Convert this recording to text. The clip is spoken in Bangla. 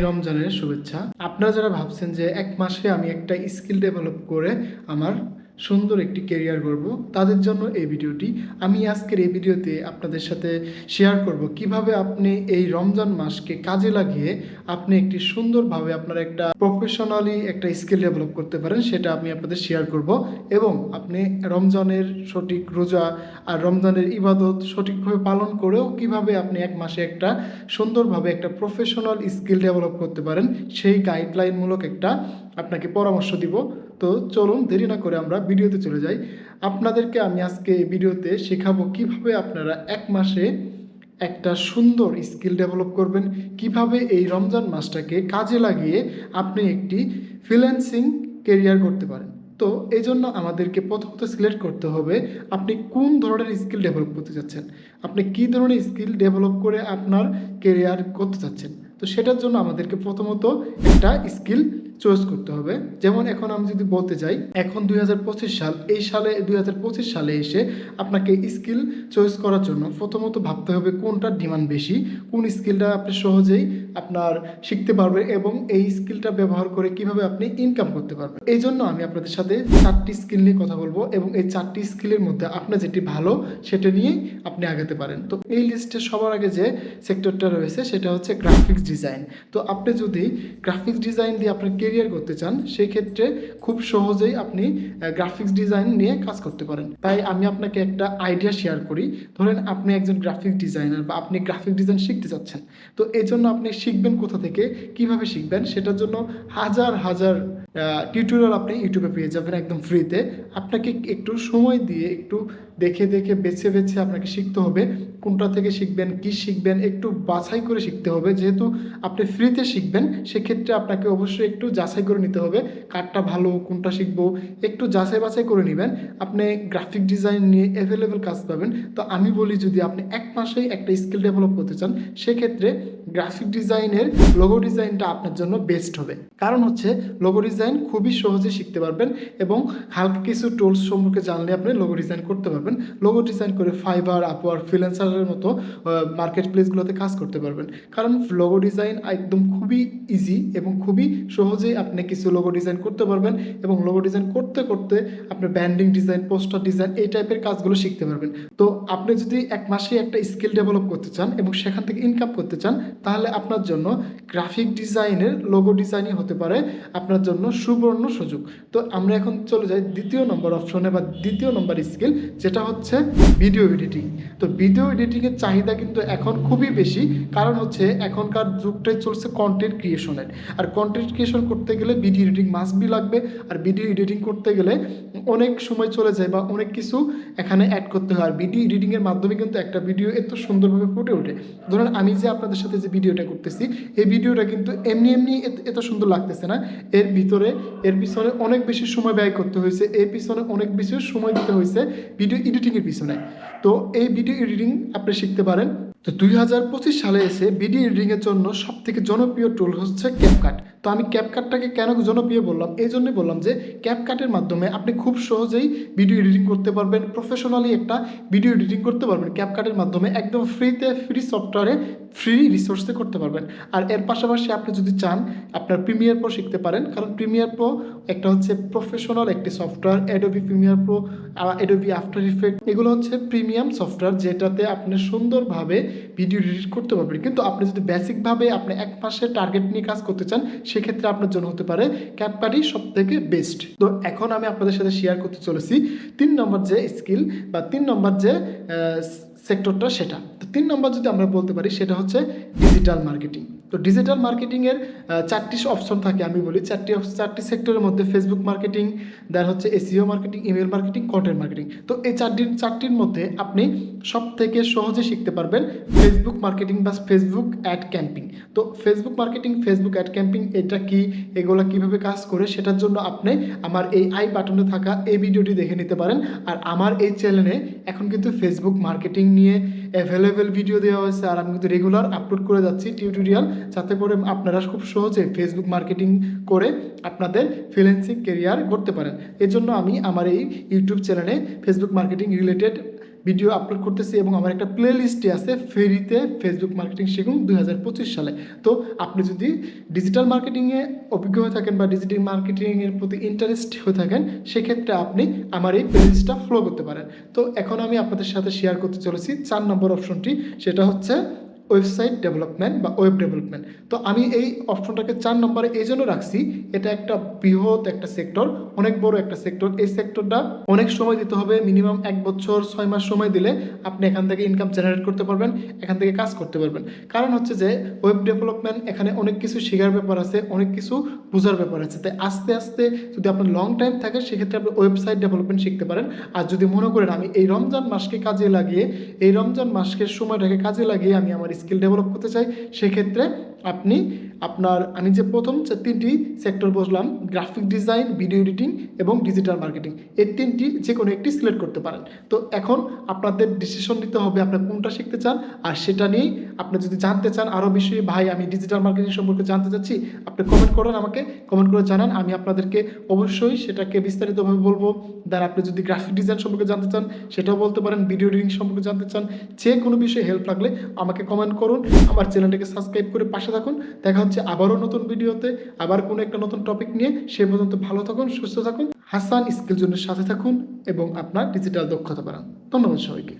রমজানের শুভেচ্ছা। আপনারা যারা ভাবছেন যে এক মাসে আমি একটা স্কিল ডেভেলপ করে আমার সুন্দর একটি কেরিয়ার গড়ব। তাদের জন্য এই ভিডিওটি আমি আজকের এই ভিডিওতে আপনাদের সাথে শেয়ার করব। কীভাবে আপনি এই রমজান মাসকে কাজে লাগিয়ে আপনি একটি সুন্দরভাবে আপনার একটা প্রফেশনালি একটা স্কিল ডেভেলপ করতে পারেন, সেটা আমি আপনাদের শেয়ার করব। এবং আপনি রমজানের সঠিক রোজা আর রমজানের ইবাদত সঠিকভাবে পালন করেও কীভাবে আপনি এক মাসে একটা সুন্দরভাবে একটা প্রফেশনাল স্কিল ডেভেলপ করতে পারেন, সেই গাইডলাইনমূলক একটা আপনাকে পরামর্শ দিব। তো চলুন দেরি না করে আমরা ভিডিওতে চলে যাই। আপনাদেরকে আমি আজকে এই ভিডিওতে শেখাবো কীভাবে আপনারা এক মাসে একটা সুন্দর স্কিল ডেভেলপ করবেন, কীভাবে এই রমজান মাসটাকে কাজে লাগিয়ে আপনি একটি ফ্রিল্যান্সিং কেরিয়ার করতে পারেন। তো এই জন্য আমাদেরকে প্রথমত সিলেক্ট করতে হবে, আপনি কোন ধরনের স্কিল ডেভেলপ করতে চাচ্ছেন? আপনি কী ধরনের স্কিল ডেভেলপ করে আপনার কেরিয়ার করতে চাচ্ছেন? তো সেটার জন্য আমাদেরকে প্রথমত একটা স্কিল চয়েস করতে হবে। যেমন এখন আমি যদি বলতে যাই, এখন দুই হাজার পঁচিশ সাল, এই সালে, দুই হাজার পঁচিশ সালে এসে আপনাকে স্কিল চয়েস করার জন্য প্রথমত ভাবতে হবে কোনটার ডিমান্ড বেশি, কোন স্কিলটা আপনি সহজেই আপনার শিখতে পারবেন এবং এই স্কিলটা ব্যবহার করে কীভাবে আপনি ইনকাম করতে পারবেন। এই জন্য আমি আপনাদের সাথে চারটি স্কিল নিয়ে কথা বলব এবং এই চারটি স্কিলের মধ্যে আপনার যেটি ভালো, সেটা নিয়েই আপনি আগাতে পারেন। তো এই লিস্টে সবার আগে যে সেক্টরটা রয়েছে, সেটা হচ্ছে গ্রাফিক্স ডিজাইন তো আপনি যদি গ্রাফিক্স ডিজাইন দিয়ে আপনার কেরিয়ার করতে চান, সেক্ষেত্রে খুব সহজেই আপনি গ্রাফিক্স ডিজাইন নিয়ে কাজ করতে পারেন। তাই আমি আপনাকে একটা আইডিয়া শেয়ার করি। ধরেন আপনি একজন গ্রাফিক ডিজাইনার বা আপনি গ্রাফিক ডিজাইন শিখতে চাচ্ছেন। তো এই জন্য আপনি শিখবেন কোথা থেকে, কীভাবে শিখবেন, সেটার জন্য হাজার হাজার টিউটোরিয়াল আপনি ইউটিউবে পেয়ে যাবেন একদম ফ্রিতে আপনাকে একটু সময় দিয়ে একটু দেখে দেখে বেছে বেছে আপনাকে শিখতে হবে। কোনটা থেকে শিখবেন, কি শিখবেন, একটু বাছাই করে শিখতে হবে। যেহেতু আপনি ফ্রিতে শিখবেন, সেক্ষেত্রে আপনাকে অবশ্যই একটু যাচাই করে নিতে হবে, কারটা ভালো, কোনটা শিখব। একটু যাচাই বাছাই করে নেবেন। আপনি গ্রাফিক ডিজাইন নিয়ে অ্যাভেলেবেল কাজ পাবেন। তো আমি বলি, যদি আপনি এক মাসেই একটা স্কিল ডেভেলপ করতে চান, সেক্ষেত্রে গ্রাফিক ডিজাইনের লোগো ডিজাইনটা আপনার জন্য বেস্ট হবে। কারণ হচ্ছে লোগো ডিজাইন খুবই সহজে শিখতে পারবেন এবং হালকা কিছু টুলস সম্পর্কে জানলে আপনি লোগো ডিজাইন করতে পারবেন। লোগো ডিজাইন করে ফাইবার আপওয়ার ফ্রিল্যান্সারের মতো মার্কেট প্লেসগুলোতে কাজ করতে পারবেন। কারণ লোগো ডিজাইন একদম খুবই ইজি এবং খুবই সহজেই আপনি কিছু লোগো ডিজাইন করতে পারবেন এবং লোগো ডিজাইন করতে করতে আপনি ব্যান্ডিং ডিজাইন পোস্টার ডিজাইন এই টাইপের কাজগুলো শিখতে পারবেন। তো আপনি যদি এক মাসে একটা স্কিল ডেভেলপ করতে চান এবং সেখান থেকে ইনকাম করতে চান, তাহলে আপনার জন্য গ্রাফিক ডিজাইনের লোগো ডিজাইনই হতে পারে আপনার জন্য সুবর্ণ সুযোগ। তো আমরা এখন চলে যাই দ্বিতীয় নম্বর অপশনে বা দ্বিতীয় নম্বর স্কিল যেটা হচ্ছে ভিডিও এডিটিং। তো ভিডিও এডিটিংয়ের চাহিদা কিন্তু এখন খুবই বেশি, কারণ হচ্ছে এখনকার যুগটাই চলছে কন্টেন্ট ক্রিয়েশনের আর কন্টেন্ট ক্রিয়েশন করতে গেলে ভিডিও এডিটিং মাস্ট বি লাগবে, আর ভিডিও এডিটিং করতে গেলে অনেক সময় চলে যায় বা অনেক কিছু এখানে অ্যাড করতে হয়। আর ভিডিও এডিটিংয়ের মাধ্যমে কিন্তু একটা ভিডিও এত সুন্দরভাবে ফুটে ওঠে। ধরুন আমি যে আপনাদের সাথে যে ভিডিওটা করতেছি, এই ভিডিওটা কিন্তু এমনি এমনি এত সুন্দর লাগতেছে না। এর ভিতরে, এর পিছনে অনেক বেশি সময় ব্যয় করতে হয়েছে, এর পিছনে অনেক বেশি সময় দিতে হয়েছে। ভিডিও এডিটিংয়ের পিছনে। তো এই ভিডিও এডিটিং আপনি শিখতে পারেন। তো দুই হাজার পঁচিশ সালে এসে ভিডিও এডিটিংয়ের জন্য সবথেকে জনপ্রিয় টুল হচ্ছে ক্যাপকাট তো আমি ক্যাপকাটটাকে কেন জনপ্রিয় বললাম? এই জন্যই বললাম যে ক্যাপকাটের মাধ্যমে আপনি খুব সহজেই ভিডিও এডিটিং করতে পারবেন প্রফেশনালি একটা ভিডিও এডিটিং করতে পারবেন। ক্যাপকাটের মাধ্যমে একদম ফ্রিতে ফ্রি সফটওয়্যারে ফ্রি রিসোর্সে করতে পারবেন। আর এর পাশাপাশি আপনি যদি চান, আপনার প্রিমিয়ার প্রো শিখতে পারেন। কারণ প্রিমিয়ার প্রো একটা হচ্ছে প্রফেশনাল একটি software Adobe Premiere Pro Adobe After Effect এগুলো হচ্ছে প্রিমিয়াম সফটওয়্যার যেটাতে আপনি সুন্দরভাবে ভিডিও এডিট করতে পারবেন। কিন্তু আপনি যদি বেসিকভাবে আপনি এক মাসে টার্গেট নিয়ে কাজ করতে চান সেক্ষেত্রে আপনার জন্য হতে পারে ক্যাপকাটই সব থেকে বেস্ট তো এখন আমি আপনাদের সাথে শেয়ার করতে চলেছি। তিন নম্বর যে স্কিল বা তিন নম্বর যে সেক্টরটা সেটা। তো তিন নম্বর যদি আমরা বলতে পারি, সেটা হচ্ছে ডিজিটাল মার্কেটিং তো ডিজিটাল মার্কেটিংয়ের চারটি অপশন থাকে আমি বলি। চারটি চারটি সেক্টরের মধ্যে ফেসবুক মার্কেটিং দেন হচ্ছে SEO marketing email marketing content marketing তো এই চারটির চারটির মধ্যে আপনি সব থেকে সহজে শিখতে পারবেন ফেসবুক মার্কেটিং বা ফেসবুক অ্যাড ক্যাম্পিং তো Facebook marketing Facebook ad camping এটা কি, এগুলো কীভাবে কাজ করে, সেটার জন্য আপনি আমার এই আই বাটনে থাকা এই ভিডিওটি দেখে নিতে পারেন। আর আমার এই চ্যানেলে এখন কিন্তু ফেসবুক মার্কেটিং নিয়ে অ্যাভেলেবেল ভিডিও দেওয়া হয়েছে আর আমি কিন্তু রেগুলার আপলোড করে যাচ্ছি টিউটোরিয়াল যাতে করে আপনারা খুব সহজে ফেসবুক মার্কেটিং করে আপনাদের ফ্রিল্যান্সিং কেরিয়ার করতে পারেন। এজন্য আমি আমার এই ইউটিউব চ্যানেলে Facebook marketing related video upload করতেছি এবং আমার একটা প্লে লিস্টে আছে ফেরিতে ফেসবুক মার্কেটিং শিখুন দুই সালে। তো আপনি যদি ডিজিটাল মার্কেটিংয়ে অভিজ্ঞ হয়ে থাকেন বা ডিজিটাল মার্কেটিংয়ের প্রতি ইন্টারেস্ট হয়ে থাকেন, সেক্ষেত্রে আপনি আমার এই প্লে লিস্টটা ফলো করতে পারেন। তো এখন আমি আপনাদের সাথে শেয়ার করতে চলেছি। চার নম্বর অপশনটি সেটা হচ্ছে ওয়েবসাইট ডেভেলপমেন্ট বা ওয়েব ডেভেলপমেন্ট তো আমি এই অপশনটাকে চার নম্বরে এই জন্য রাখছি, এটা একটা বৃহৎ একটা সেক্টর অনেক বড় একটা সেক্টর এই সেক্টরটা অনেক সময় দিতে হবে মিনিমাম এক বছর, ছয় মাস সময় দিলে আপনি এখান থেকে ইনকাম জেনারেট করতে পারবেন, এখান থেকে কাজ করতে পারবেন। কারণ হচ্ছে যে ওয়েব ডেভেলপমেন্ট এখানে অনেক কিছু শেখার ব্যাপার আছে, অনেক কিছু বোঝার ব্যাপার আছে। তাই আস্তে আস্তে যদি আপনার লং টাইম থাকে, সেক্ষেত্রে আপনি ওয়েবসাইট ডেভেলপমেন্ট শিখতে পারেন। আর যদি মনে করেন আমি এই রমজান মাসকে কাজে লাগিয়ে, এই রমজান মাসকে সময়টাকে কাজে লাগিয়ে আমি আমার স্কিল ডেভেলপ করতে চাই সেক্ষেত্রে আপনি আপনার, আমি যে প্রথম যে তিনটি সেক্টর বসলাম গ্রাফিক ডিজাইন ভিডিও এডিটিং এবং ডিজিটাল মার্কেটিং এই তিনটি যে কোনো একটি সিলেক্ট করতে পারেন। তো এখন আপনাদের ডিসিশন নিতে হবে আপনার কোনটা শিখতে চান, আর সেটা নিয়েই আপনি যদি জানতে চান আরও বিষয়ে ভাই, আমি ডিজিটাল মার্কেটিং সম্পর্কে জানতে চাচ্ছি আপনি কমেন্ট করেন আমাকে কমেন্ট করে জানান, আমি আপনাদেরকে অবশ্যই সেটাকে বিস্তারিতভাবে বলব। দেন আপনি যদি গ্রাফিক ডিজাইন সম্পর্কে জানতে চান, সেটাও বলতে পারেন ভিডিও এডিটিং সম্পর্কে জানতে চান, যে কোনো বিষয়ে হেল্প লাগলে আমাকে কমেন্ট করুন, আমার চ্যানেলটাকে সাবস্ক্রাইব করে পাশে থাকুন। দেখা হচ্ছে আবারও নতুন ভিডিওতে। আবার কোনো একটা নতুন টপিক নিয়ে সে পর্যন্ত ভালো থাকুন, সুস্থ থাকুন। হাসান স্কিল জোনের সাথে থাকুন এবং আপনার ডিজিটাল দক্ষতা বাড়ান। ধন্যবাদ সবাইকে।